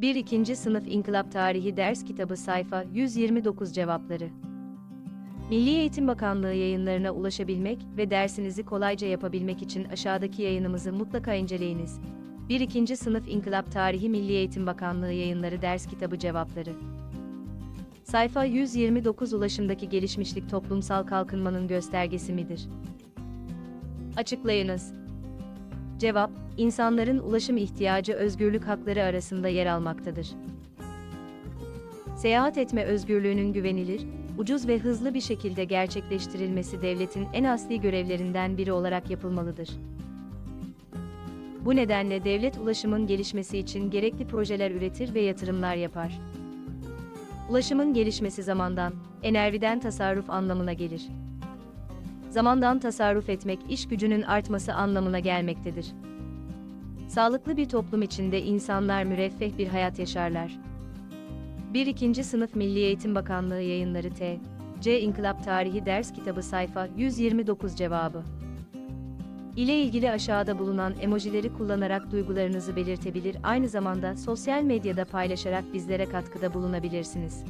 1. 2. Sınıf İnkılap Tarihi Ders Kitabı Sayfa 129 Cevapları Milli Eğitim Bakanlığı yayınlarına ulaşabilmek ve dersinizi kolayca yapabilmek için aşağıdaki yayınımızı mutlaka inceleyiniz. 1. 2. Sınıf İnkılap Tarihi Milli Eğitim Bakanlığı Yayınları Ders Kitabı Cevapları Sayfa 129 Ulaşımdaki gelişmişlik toplumsal kalkınmanın göstergesi midir? Açıklayınız. Cevap, insanların ulaşım ihtiyacı özgürlük hakları arasında yer almaktadır. Seyahat etme özgürlüğünün güvenilir, ucuz ve hızlı bir şekilde gerçekleştirilmesi devletin en asli görevlerinden biri olarak yapılmalıdır. Bu nedenle devlet ulaşımın gelişmesi için gerekli projeler üretir ve yatırımlar yapar. Ulaşımın gelişmesi zamandan, enerjiden tasarruf anlamına gelir. Zamandan tasarruf etmek iş gücünün artması anlamına gelmektedir. Sağlıklı bir toplum içinde insanlar müreffeh bir hayat yaşarlar. 1. 2. Sınıf Milli Eğitim Bakanlığı Yayınları T. C. İnkılap Tarihi Ders Kitabı Sayfa 129 Cevabı ile ilgili aşağıda bulunan emojileri kullanarak duygularınızı belirtebilir, aynı zamanda sosyal medyada paylaşarak bizlere katkıda bulunabilirsiniz.